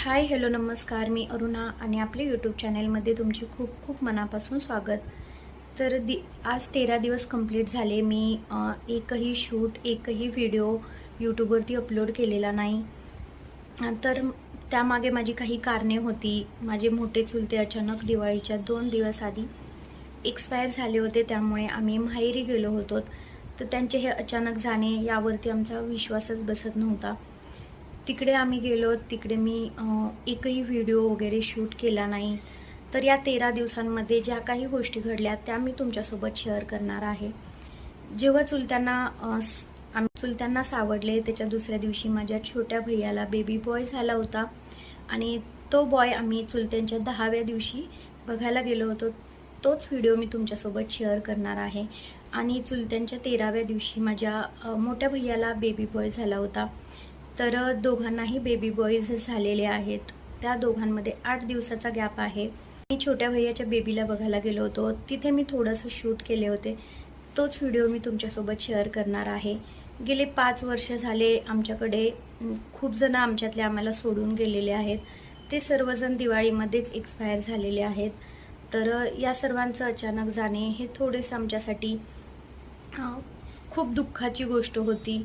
Hi hello नमस्कार. मी अरुणा आणि आपल्या यूट्यूब चॅनेलमध्ये तुमचे खूप खूप मनापासून स्वागत. तर दि आज तेरा दिवस कंप्लीट झाले. मी एकही शूट एकही व्हिडिओ यूट्यूबवरती अपलोड केलेला नाही. तर त्यामागे माझी काही कारणे होती. माझे मोठे चुलते अचानक दिवाळीच्या दोन दिवस आधी एक्सपायर झाले होते. त्यामुळे आम्ही माहेरी गेलो होतो. तर त्यांचे हे अचानक जाणे यावरती आमचा विश्वासच बसत नव्हता. तिकडे आम्ही गेलो तिकडे मी एकही व्हिडिओ वगैरे शूट केला नाही. तर या तेरा दिवसांमध्ये ज्या काही गोष्टी घडल्या त्या मी तुमच्यासोबत शेअर करणार आहे. जेव्हा चुलत्यांना आम्ही चुलत्यांना सावडले त्याच्या दुसऱ्या दिवशी माझ्या छोट्या भैयाला बेबी बॉय झाला होता. आणि तो बॉय आम्ही चुलत्यांच्या दहाव्या दिवशी बघायला गेलो होतो. तोच व्हिडिओ मी तुमच्यासोबत शेअर करणार आहे. आणि चुलत्यांच्या तेराव्या दिवशी माझ्या मोठ्या भैयाला बेबी बॉय झाला होता. तर दोघांनाही बेबी बॉईज झालेले आहेत. त्या दोघांमध्ये आठ दिवसाचा गॅप आहे. मी छोट्या भैयाच्या बेबीला बघायला गेलो होतो. तिथे मी थोडंसं शूट केले होते. तोच व्हिडिओ मी तुमच्यासोबत शेअर करणार आहे. गेले पाच वर्ष झाले आमच्याकडे खूप जण आमच्यातले आम्हाला सोडून गेलेले आहेत. ते सर्वजण दिवाळीमध्येच एक्सपायर झालेले आहेत. तर या सर्वांचं अचानक जाणे हे थोडेसं आमच्यासाठी खूप दुःखाची गोष्ट होती.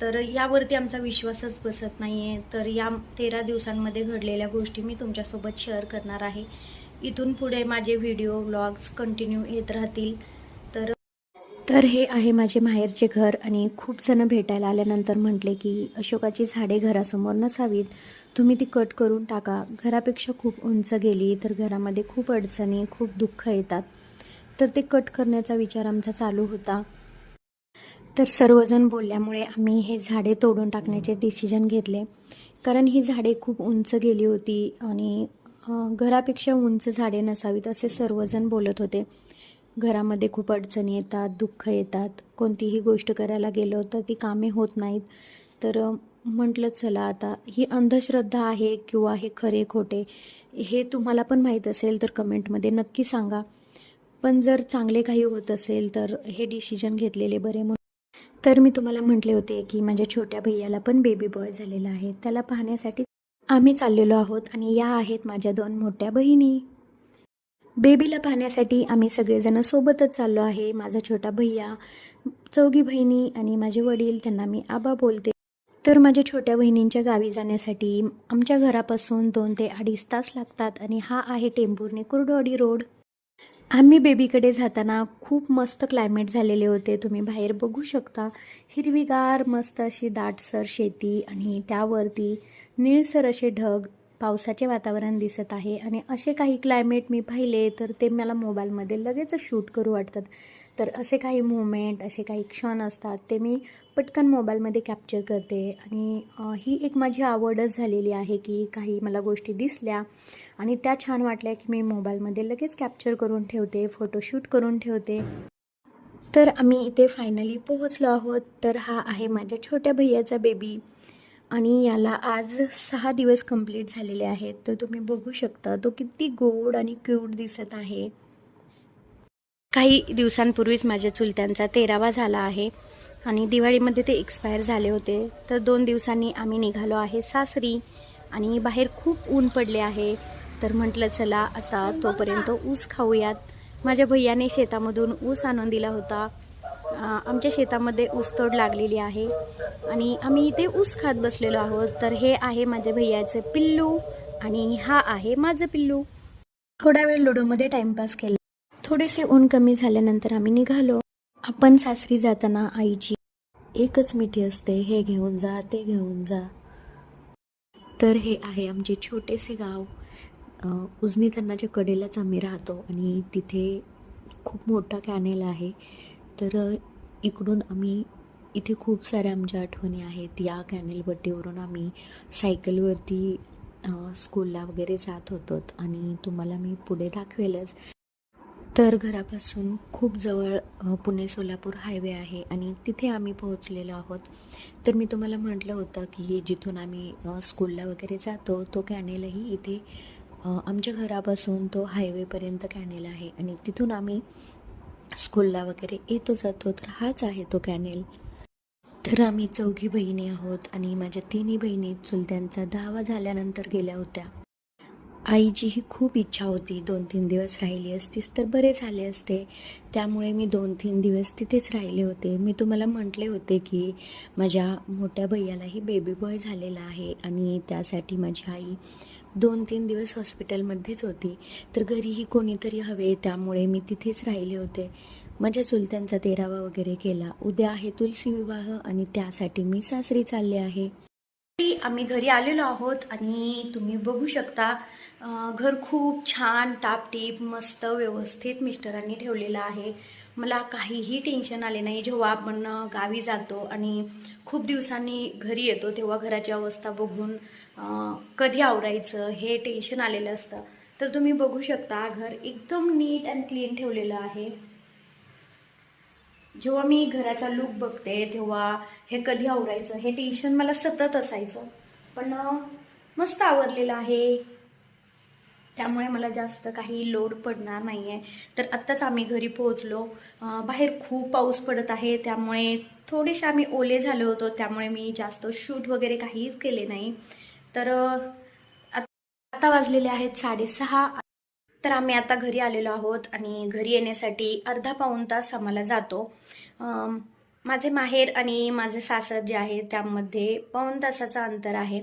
तर यावरती आमचा विश्वासच बसत नाही आहे तर या तेरा दिवसांमध्ये घडलेल्या गोष्टी मी तुमच्यासोबत शेअर करणार आहे. इथून पुढे माझे व्हिडिओ व्लॉग्स कंटिन्यू येत राहतील. तर तर हे आहे माझे माहेरचे घर आणि खूप जण भेटायला आल्यानंतर म्हटले की अशोकाची झाडे घरासमोर नसावीत. तुम्ही ती कट करून टाका. घरापेक्षा खूप उंच गेली तर घरामध्ये खूप अडचणी खूप दुःख येतात. तर ते कट करण्याचा विचार आमचा चालू होता. तर सर्वजण बोलल्यामुळे आम्ही हे झाडे तोडून टाकण्याचे डिसिजन घेतले. कारण ही झाडे खूप उंच गेली होती आणि घरापेक्षा उंच झाडे नसावीत असे सर्वजण बोलत होते. घरामध्ये खूप अडचणी येतात दुःख येतात. कोणतीही गोष्ट करायला गेलो तर ती कामे होत नाहीत. तर म्हटलं चला आता ही अंधश्रद्धा आहे किंवा हे खरे खोटे हे तुम्हाला पण माहीत असेल तर कमेंटमध्ये नक्की सांगा. पण जर चांगले काही होत असेल तर हे डिसिजन घेतलेले बरे म्हणून तर मी तुम्हाला म्हटले होते की माझ्या छोट्या भैयाला पण बेबी बॉय झालेला आहे. त्याला पाहण्यासाठी आम्ही चाललेलो आहोत आणि या आहेत माझ्या दोन मोठ्या बहिणी. बेबीला पाहण्यासाठी आम्ही सगळेजण सोबतच चाललो आहे. माझा छोटा भैया चौघी बहिणी आणि माझे वडील त्यांना मी आबा बोलते. तर माझ्या छोट्या बहिणींच्या गावी जाण्यासाठी आमच्या घरापासून दोन ते अडीच तास लागतात आणि हा आहे टेंभुर्णी कुर्डवाडी रोड. आम्ही बेबीकडे जाताना खूप मस्त क्लायमेट झालेले होते. तुम्ही बाहेर बघू शकता. हिरवीगार मस्त अशी दाटसर शेती आणि त्यावरती निळसर असे ढग पावसाचे वातावरण दिसत आहे आणि असे काही क्लायमेट मी पाहिले तर ते मला मोबाईलमध्ये लगेच शूट करू वाटतात. तर असे काही मुवमेंट असे काही क्षण असतात ते मी पटकन मोबाईलमध्ये कॅप्चर करते. आणि ही एक माझी आवडच झालेली आहे की काही मला गोष्टी दिसल्या आणि त्या छान वाटल्या की मी मोबाईलमध्ये लगेच कॅप्चर करून ठेवते फोटोशूट करून ठेवते. तर आम्ही इथे फायनली पोहोचलो आहोत. तर हा आहे माझ्या छोट्या भैयाचा बेबी आणि याला आज सहा दिवस कंप्लीट झालेले आहेत. तर तुम्ही बघू शकता तो किती गोड आणि क्यूट दिसत आहे. काही दिवसांपूर्वीच माझ्या चुलत्यांचा तेरावा झाला आहे आणि दिवाळीमध्ये ते एक्सपायर झाले होते. तर दोन दिवसांनी आम्ही निघालो आहे सासरी आणि बाहेर खूप ऊन पडले आहे. तर म्हटलं चला आता तोपर्यंत ऊस खाऊयात. माझ्या भैयाने शेतामधून ऊस आणून दिला होता. आमच्या शेतामध्ये ऊसतोड लागलेली आहे आणि आम्ही इथे ऊस खात बसलेलो आहोत. तर हे आहे माझ्या भैयाचं पिल्लू आणि हा आहे माझं पिल्लू. थोडा वेळ लुडोमध्ये टाइमपास केला. थोडेसे ऊन कमी झाल्यानंतर आम्ही निघालो. आपण सासरी जाताना आईची एकच मिठी असते. हे घेऊन जा ते घेऊन जा. तर हे आहे आमचे छोटेसे गाव. उजनी धरणाच्या कडेलाच आम्ही राहतो आणि तिथे खूप मोठा कॅनेल आहे. तर इकडून आम्ही इथे खूप साऱ्या आमच्या आठवणी आहेत. या कॅनेल बड्डेवरून आम्ही सायकलवरती स्कूलला वगैरे जात होतो आणि तुम्हाला मी पुढे दाखवेलच. तर घरापासून खूप जवळ पुणे सोलापूर हायवे आहे आणि तिथे आम्ही पोहोचलेलो आहोत. तर मी तुम्हाला म्हटलं होतं की जिथून आम्ही स्कूलला वगैरे जातो तो कॅनेलही इथे आमच्या घरापासून तो हायवेपर्यंत कॅनेल आहे आणि तिथून आम्ही स्कूलला वगैरे येतो जातो तर हाच आहे तो कॅनेल. तर आम्ही चौघी बहिणी आहोत आणि माझ्या तिन्ही बहिणी चुलत्यांचा दहावा झाल्यानंतर गेल्या होत्या. आईची ही खूप इच्छा होती दोन तीन दिवस राहिली असतीस तर बरे झाले असते. त्यामुळे मी दोन तीन दिवस तिथेच राहिले होते. मी तुम्हाला म्हटले होते की माझ्या मोठ्या भैयालाही बेबी बॉय झालेला आहे आणि त्यासाठी माझी आई दोन तीन दिवस हॉस्पिटलमध्येच होती. तर घरीही कोणीतरी हवे त्यामुळे मी तिथेच राहिले होते. माझ्या चुलत्यांचा तेरावा वगैरे केला. उद्या आहे तुलसी विवाह आणि त्यासाठी मी सासरी चालले आहे. आम्ही घरी आलेलो आहोत आणि तुम्ही बघू शकता घर खूप छान टापटीप मस्त व्यवस्थित मिस्टरांनी ठेवलेलं आहे. मला काहीही टेन्शन आले नाही. जेव्हा आपण गावी जातो आणि खूप दिवसांनी घरी येतो तेव्हा घराची अवस्था बघून कधी आवरायचं हे टेन्शन आलेलं असतं. तर तुम्ही बघू शकता घर एकदम नीट अँड क्लीन ठेवलेलं आहे. जेव्हा मी घराचा लुक बघते तेव्हा हे कधी आवरायचं हे टेन्शन मला सतत असायचं. पण मस्त आवरलेलं आहे. त्यामुळे मला जास्त काही लोड पडणार नाही आहे तर आत्ताच आम्ही घरी पोहोचलो. बाहेर खूप पाऊस पडत आहे त्यामुळे थोडेसे आम्ही ओले झालो होतो त्यामुळे मी जास्त शूट वगैरे काहीच केले नाही. तर आता वाजलेले आहेत साडेसहा. तर आम्ही आता घरी आलेलो आहोत आणि घरी येण्यासाठी अर्धा पाऊण तास आम्हाला जातो. माझे माहेर आणि माझे सासर जे आहे त्यामध्ये पाऊण तासाचं अंतर आहे.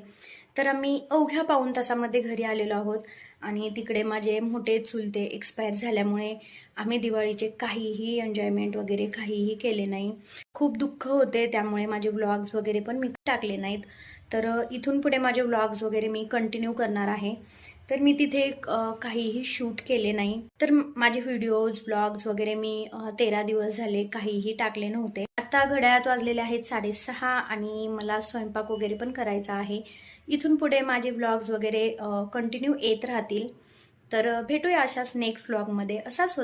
तर आम्ही अवघ्या पाऊण तासामध्ये घरी आलेलो आहोत आणि तिकडे माझे मोठे चुलते एक्सपायर झाल्यामुळे आम्ही दिवाळीचे काहीही एन्जॉयमेंट वगैरे काहीही केले नाही. खूप दुःख होते त्यामुळे माझे ब्लॉग्स वगैरे पण मी टाकले नाहीत. तर इथून पुढे माझे व्लॉग्स वगैरे मी कंटिन्यू करणार आहे. तर मी तिथे काहीही शूट केले नाही. तर माझे व्हिडिओज ब्लॉग्स वगैरे मी तेरा दिवस झाले काहीही टाकले नव्हते. आता घड्याळात वाजलेले आहेत साडेसहा आणि मला स्वयंपाक वगैरे पण करायचा आहे. इथून पुढे माझे व्लॉग्स वगैरे कंटिन्यू येत राहतील. तर भेटूया अशाच नेक्स्ट व्लॉगमध्ये असाच होत.